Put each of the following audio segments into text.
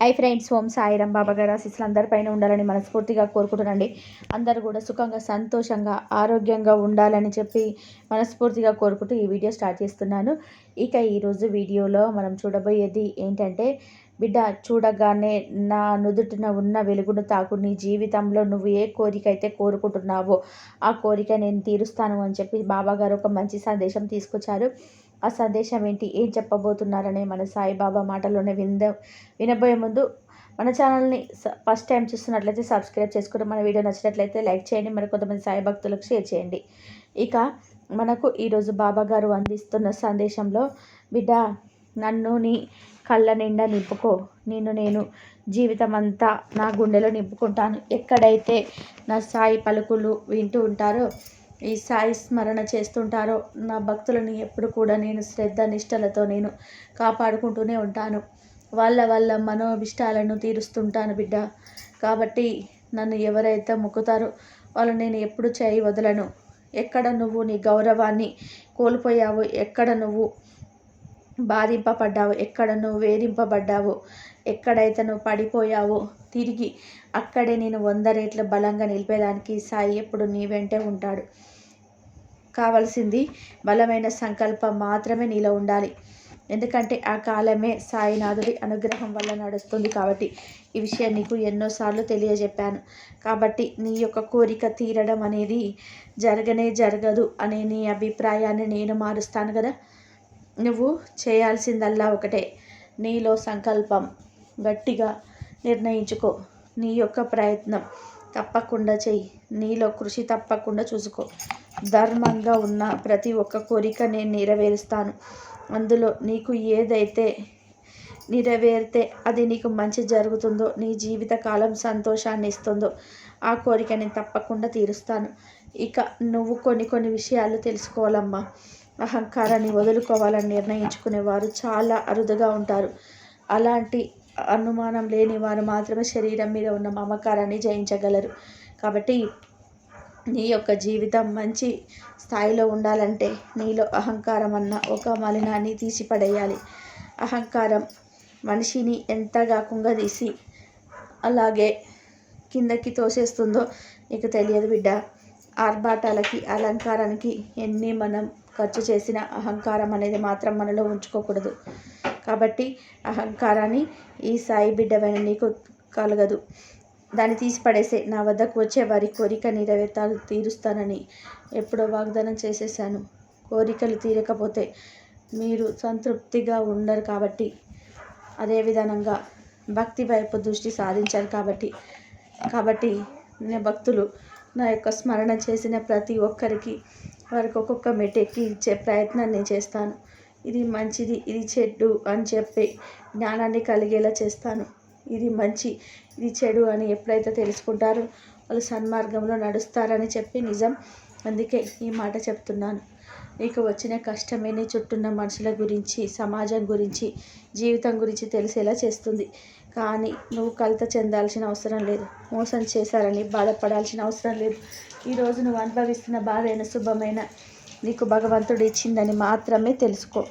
I friends Om Sairam Baba గారు ఆశీస్సులు అందరిపైన ఉండాలని మనస్ఫూర్తిగా కోరుకుంటున్నాండి అందరూ కూడా సుఖంగా సంతోషంగా ఆరోగ్యంగా ఉండాలని చెప్పి మనస్ఫూర్తిగా కోరుకుంటూ ఈ వీడియో స్టార్ట్ చేస్తున్నాను. ఇక ఈరోజు వీడియోలో మనం చూడబోయేది ఏంటంటే బిడ్డ చూడగానే నా నుదుటిన ఉన్న వెలుగును తాకు నీ జీవితంలో నువ్వు ఏ కోరిక అయితే కోరుకుంటున్నావో ఆ కోరిక నేను తీరుస్తాను అని చెప్పి బాబాగారు ఒక మంచి సందేశం తీసుకొచ్చారు. ఆ సందేశం ఏంటి? ఏం చెప్పబోతున్నారనే మన సాయిబాబా మాటలోనే వింద. వినబోయే ముందు మన ఛానల్ని ఫస్ట్ టైం చూస్తున్నట్లయితే సబ్స్క్రైబ్ చేసుకుని మన వీడియో నచ్చినట్లయితే లైక్ చేయండి మరి కొంతమంది సాయి భక్తులకు షేర్ చేయండి. ఇక మనకు ఈరోజు బాబా గారు అందిస్తున్న సందేశంలో బిడ్డ నన్ను నీ కళ్ళ నిండా నింపుకో. నేను నేను జీవితం అంతా నా గుండెలో నింపుకుంటాను. ఎక్కడైతే నా సాయి పలుకులు వింటూ ఉంటారో ఈ సాయి స్మరణ చేస్తుంటారో? నా భక్తులని ఎప్పుడు కూడా నేను శ్రద్ధ నిష్టలతో నేను కాపాడుకుంటూనే ఉంటాను. వాళ్ళ వాళ్ళ మనోభిష్టాలను తీరుస్తుంటాను బిడ్డ. కాబట్టి నన్ను ఎవరైతే మొక్కుతారో వాళ్ళు నేను ఎప్పుడు చేయి వదలను. ఎక్కడ నువ్వు నీ గౌరవాన్ని కోల్పోయావు ఎక్కడ నువ్వు బాధింపబడ్డావు ఎక్కడ నువ్వు వేధింపబడ్డావు ఎక్కడైతే నువ్వు పడిపోయావో తిరిగి అక్కడే నేను వంద రేట్ల బలంగా నిలిపేదానికి సాయి ఎప్పుడు నీ వెంటే ఉంటాడు. కావలసింది బలమైన సంకల్పం మాత్రమే నీలో ఉండాలి. ఎందుకంటే ఆ కాలమే సాయినాథుడి అనుగ్రహం వల్ల నడుస్తుంది కాబట్టి ఈ విషయం నీకు ఎన్నోసార్లు తెలియజెప్పాను. కాబట్టి నీ యొక్క కోరిక తీరడం అనేది జరగనే జరగదు అనే నీ అభిప్రాయాన్ని నేను మారుస్తాను కదా? నువ్వు చేయాల్సిందల్లా ఒకటే. నీలో సంకల్పం. గట్టిగా నిర్ణయించుకో. నీ యొక్క ప్రయత్నం తప్పకుండా చెయ్యి. నీలో కృషి తప్పకుండా చూసుకో. ధర్మంగా ఉన్న ప్రతి ఒక్క కోరిక నేను నెరవేరుస్తాను. అందులో నీకు ఏదైతే నెరవేరితే అది నీకు మంచి జరుగుతుందో నీ జీవితకాలం సంతోషాన్ని ఇస్తుందో ఆ కోరిక నేను తప్పకుండా తీరుస్తాను. ఇక నువ్వు కొన్ని కొన్ని విషయాలు తెలుసుకోవాలమ్మా. అహంకారాన్ని వదులుకోవాలని నిర్ణయించుకునేవారు చాలా అరుదుగా ఉంటారు. అలాంటి అనుమానం లేని వారు మాత్రమే శరీరం మీద ఉన్న మమకారాన్ని జయించగలరు. కాబట్టి నీ యొక్క జీవితం మంచి స్థాయిలో ఉండాలంటే నీలో అహంకారం అన్న ఒక మలినాన్ని తీసిపడేయాలి. అహంకారం మనిషిని ఎంతగా కుంగదీసి అలాగే కిందకి తోసేస్తుందో నీకు తెలియదు బిడ్డ. ఆర్భాటాలకి అలంకారానికి ఎన్ని మనం ఖర్చు చేసిన అహంకారం అనేది మాత్రం మనలో ఉంచుకోకూడదు. కాబట్టి అహంకారాన్ని ఈ సాయి బిడ్డవైన నీకు కలగదు. దాన్ని తీసి పడేసే నా వద్దకు వచ్చే వారి కోరిక నెరవేర్తాలు తీరుస్తానని ఎప్పుడో వాగ్దానం చేసేసాను కోరికలు తీరకపోతే మీరు సంతృప్తిగా ఉండరు కాబట్టి అదే విధానంగా భక్తి వైపు దృష్టి సాధించారు కాబట్టి. కాబట్టి నా భక్తులు. నా యొక్క స్మరణ చేసిన ప్రతి ఒక్కరికి వారికి ఒక్కొక్క మెట్టెక్కి ఇచ్చే ప్రయత్నం నేను చేస్తాను. ఇది మంచిది ఇది చెడ్డు అని చెప్పి జ్ఞానాన్ని కలిగేలా చేస్తాను. ఇది మంచి ఇది చెడు అని ఎప్పుడైతే తెలుసుకుంటారో వాళ్ళు సన్మార్గంలో నడుస్తారని చెప్పి నిజం. అందుకే ఈ మాట చెప్తున్నాను. నీకు వచ్చిన కష్టమే నీ చుట్టూన్న మనుషుల గురించి సమాజం గురించి జీవితం గురించి తెలిసేలా చేస్తుంది. కానీ నువ్వు కలత చెందాల్సిన అవసరం లేదు. మోసం చేశారని బాధపడాల్సిన అవసరం లేదు. ఈరోజు నువ్వు అనుభవిస్తున్న బాధ అయిన శుభమైన నీకు భగవంతుడు ఇచ్చిందని మాత్రమే తెలుసుకో.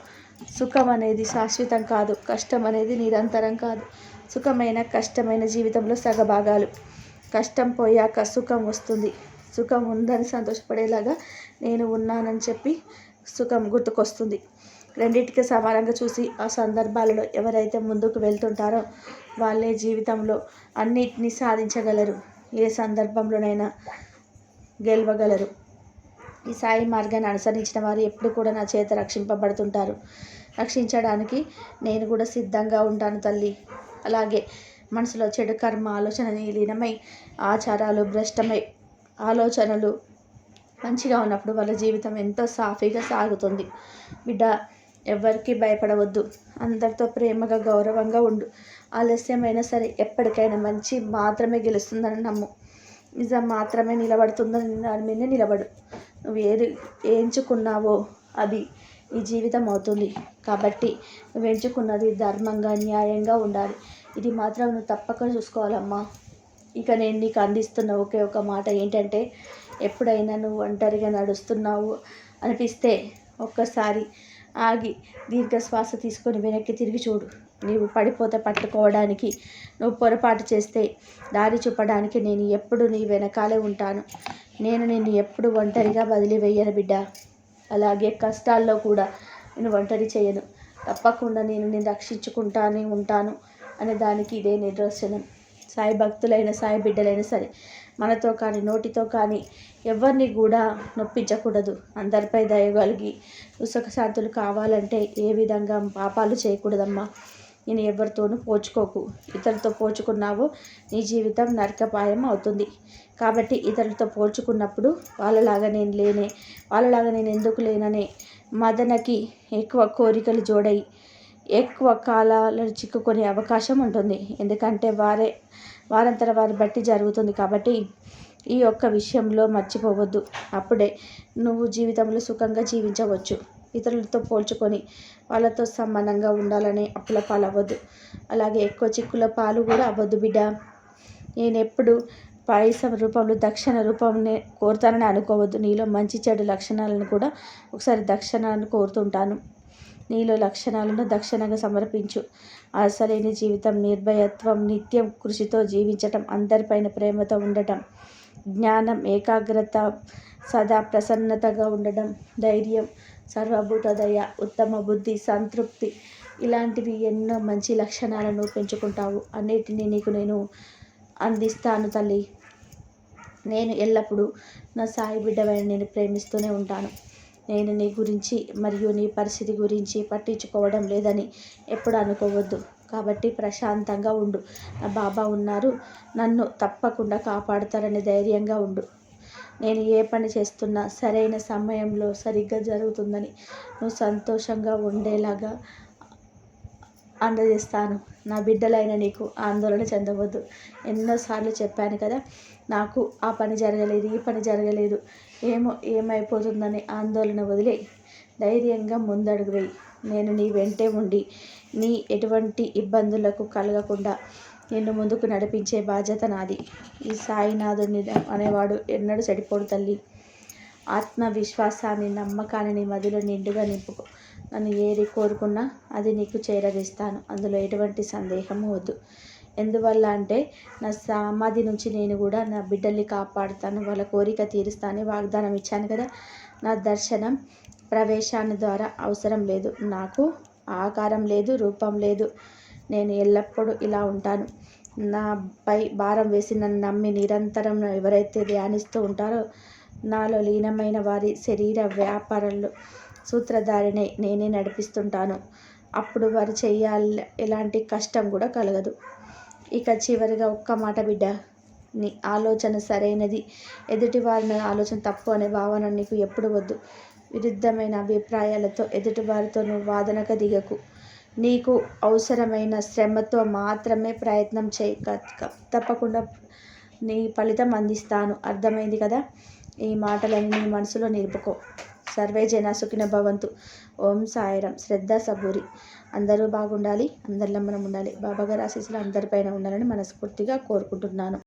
సుఖం అనేది శాశ్వతం కాదు. కష్టం అనేది నిరంతరం కాదు. సుఖమైన కష్టమైన జీవితంలో సగభాగాలు. కష్టం పోయాక సుఖం వస్తుంది. సుఖం ఉందని సంతోషపడేలాగా నేను ఉన్నానని చెప్పి సుఖం గుర్తుకొస్తుంది. రెండింటికి సమానంగా చూసి ఆ సందర్భాలలో ఎవరైతే ముందుకు వెళ్తుంటారో వాళ్ళే జీవితంలో అన్నిటినీ సాధించగలరు. ఏ సందర్భంలోనైనా గెలవగలరు. ఈ సాయి మార్గాన్ని అనుసరించిన వారు ఎప్పుడు కూడా నా చేత రక్షింపబడుతుంటారు. రక్షించడానికి నేను కూడా సిద్ధంగా ఉంటాను తల్లి. అలాగే మనసులో చెడు కర్మ ఆలోచన లీనమై ఆచారాలు భ్రష్టమై ఆలోచనలు మంచిగా ఉన్నప్పుడు వాళ్ళ జీవితం ఎంతో సాఫీగా సాగుతుంది. బిడ్డ ఎవరికి భయపడవద్దు. అందరితో ప్రేమగా గౌరవంగా ఉండు. ఆలస్యమైనా సరే ఎప్పటికైనా మంచి మాత్రమే గెలుస్తుందని నమ్ము. నిజం మాత్రమే నిలబడుతుందని దాని మీదే నిలబడు. నువ్వు ఏది ఎంచుకున్నావో అది ఈ జీవితం అవుతుంది. కాబట్టి నువ్వు ఎంచుకున్నది ధర్మంగా న్యాయంగా ఉండాలి. ఇది మాత్రం నువ్వు తప్పక చూసుకోవాలమ్మా. ఇక నేను నీకు అందిస్తున్న ఒకే ఒక మాట ఏంటంటే ఎప్పుడైనా నువ్వు ఒంటరిగా నడుస్తున్నావు అనిపిస్తే ఒక్కసారి ఆగి దీర్ఘ శ్వాస తీసుకొని వెనక్కి తిరిగి చూడు. నీవు పడిపోతే పట్టుకోవడానికి నువ్వు పొరపాటు చేస్తే దారి చూపడానికి నేను ఎప్పుడు నీ వెనకాలే ఉంటాను. నేను నిన్ను ఎప్పుడు ఒంటరిగా వదిలివేయను బిడ్డ. అలాగే కష్టాల్లో కూడా నేను ఒంటరి చేయను. తప్పకుండా నేను నేను రక్షించుకుంటానే ఉంటాను అనే దానికి ఇదే నిదర్శనం. సాయి భక్తులైన సాయి బిడ్డలైనా సరే మనతో కానీ నోటితో కానీ ఎవరిని కూడా నొప్పించకూడదు. అందరిపై దయగలిగి సుఖశాంతులు కావాలంటే ఏ విధంగా పాపాలు చేయకూడదమ్మా. నేను ఎవరితోనూ పోల్చుకోకు ఇతరులతో పోల్చుకున్నావో నీ జీవితం నరకపాయం అవుతుంది. కాబట్టి ఇతరులతో పోల్చుకున్నప్పుడు వాళ్ళలాగా నేను లేనే వాళ్ళలాగా నేను ఎందుకు లేననే మదనకి ఎక్కువ కోరికలు జోడై ఎక్కువ కాలాలు చిక్కుకునే అవకాశం ఉంటుంది. ఎందుకంటే వారే వారంతర వారి బట్టి జరుగుతుంది కాబట్టి ఈ యొక్క విషయంలో మర్చిపోవద్దు. అప్పుడే నువ్వు జీవితంలో సుఖంగా జీవించవచ్చు. ఇతరులతో పోల్చుకొని వాళ్ళతో సమానంగా ఉండాలని అప్పుల పాలు అవ్వద్దు అలాగే ఎక్కువ చిక్కుల పాలు కూడా అవ్వద్దు బిడ్డ. నేను ఎప్పుడు పైస రూపంలో దక్షిణ రూపంనే కోరుతానని అనుకోవద్దు. నీలో మంచి చెడు లక్షణాలను కూడా ఒకసారి దక్షిణాలను కోరుతుంటాను. నీలో లక్షణాలను దక్షిణంగా సమర్పించు. అసలైన జీవితం నిర్భయత్వం నిత్యం కృషితో జీవించటం అందరిపైన ప్రేమతో ఉండటం జ్ఞానం ఏకాగ్రత సదా ప్రసన్నతగా ఉండడం ధైర్యం సర్వభూతదయ ఉత్తమ బుద్ధి సంతృప్తి ఇలాంటివి ఎన్నో మంచి లక్షణాలను పెంచుకుంటావు. అన్నిటినీ నీకు నేను అందిస్తాను తల్లి. నేను ఎల్లప్పుడూ నా సాయి బిడ్డవైన నేను ప్రేమిస్తూనే ఉంటాను. నేను నీ గురించి మరియు నీ పరిస్థితి గురించి పట్టించుకోవడం లేదని ఎప్పుడు అనుకోవద్దు. కాబట్టి ప్రశాంతంగా ఉండు. నా బాబా ఉన్నారు. నన్ను తప్పకుండా కాపాడుతారని ధైర్యంగా ఉండు. నేను ఏ పని చేస్తున్నా సరైన సమయంలో సరిగ్గా జరుగుతుందని నువ్వు సంతోషంగా ఉండేలాగా అందజేస్తాను. నా బిడ్డలైన నీకు ఆందోళన చెందవద్దు. ఎన్నోసార్లు చెప్పాను కదా నాకు ఆ పని జరగలేదు ఈ పని జరగలేదు. ఏమో ఏమైపోతుందని ఆందోళన వదిలే. ధైర్యంగా ముందడుగు వేయి. నేను నీ వెంటే ఉండి నీ ఎటువంటి ఇబ్బందులకు కలగకుండా నిన్ను ముందుకు నడిపించే బాధ్యత నాది. ఈ సాయినాథుని అనేవాడు ఎన్నడూ చెడిపోడు తల్లి. ఆత్మవిశ్వాసాన్ని నమ్మకాన్ని నీ మదిలో నిండుగా నింపుకో. నన్ను ఏది కోరుకున్నా అది నీకు చేరవేస్తాను. అందులో ఎటువంటి సందేహము వద్దు. ఎందువల్ల అంటే నా సమాధి నుంచి నేను కూడా నా బిడ్డల్ని కాపాడుతాను. వాళ్ళ కోరిక తీరుస్తాను వాగ్దానం ఇచ్చాను కదా. నా దర్శనం ప్రవేశాన్ని ద్వారా అవసరం లేదు. నాకు ఆకారం లేదు రూపం లేదు. నేను ఎల్లప్పుడూ ఇలా ఉంటాను. నాపై భారం వేసి నన్ను నమ్మి నిరంతరం ఎవరైతే ధ్యానిస్తూ ఉంటారో నాలో లీనమైన వారి శరీర వ్యాపారాలు సూత్రధారిని నేనే నడిపిస్తుంటాను. అప్పుడు వారు చేయాలి ఎలాంటి కష్టం కూడా కలగదు. ఇక చివరిగా ఒక్క మాట బిడ్డ నీ ఆలోచన సరైనది. ఎదుటి వారిని ఆలోచన తప్పు అనే భావన నీకు ఎప్పుడు వద్దు. విరుద్ధమైన అభిప్రాయాలతో ఎదుటి వారితో నువ్వు వాదనక దిగకు. నీకు అవసరమైన శ్రమతో మాత్రమే ప్రయత్నం చేయి తప్పకుండా నీ ఫలితం అందిస్తాను. అర్థమైంది కదా? ఈ మాటలన్నీ నీ మనసులో నిలుపుకో. సర్వే జన సుఖిన భవంతు. ఓం సాయిరం. శ్రద్ధ సబూరి. అందరూ బాగుండాలి. అందరిలో మనం ఉండాలి. బాబాగారు ఆశీస్సులు అందరిపైన ఉండాలని మనస్ఫూర్తిగా కోరుకుంటున్నాను.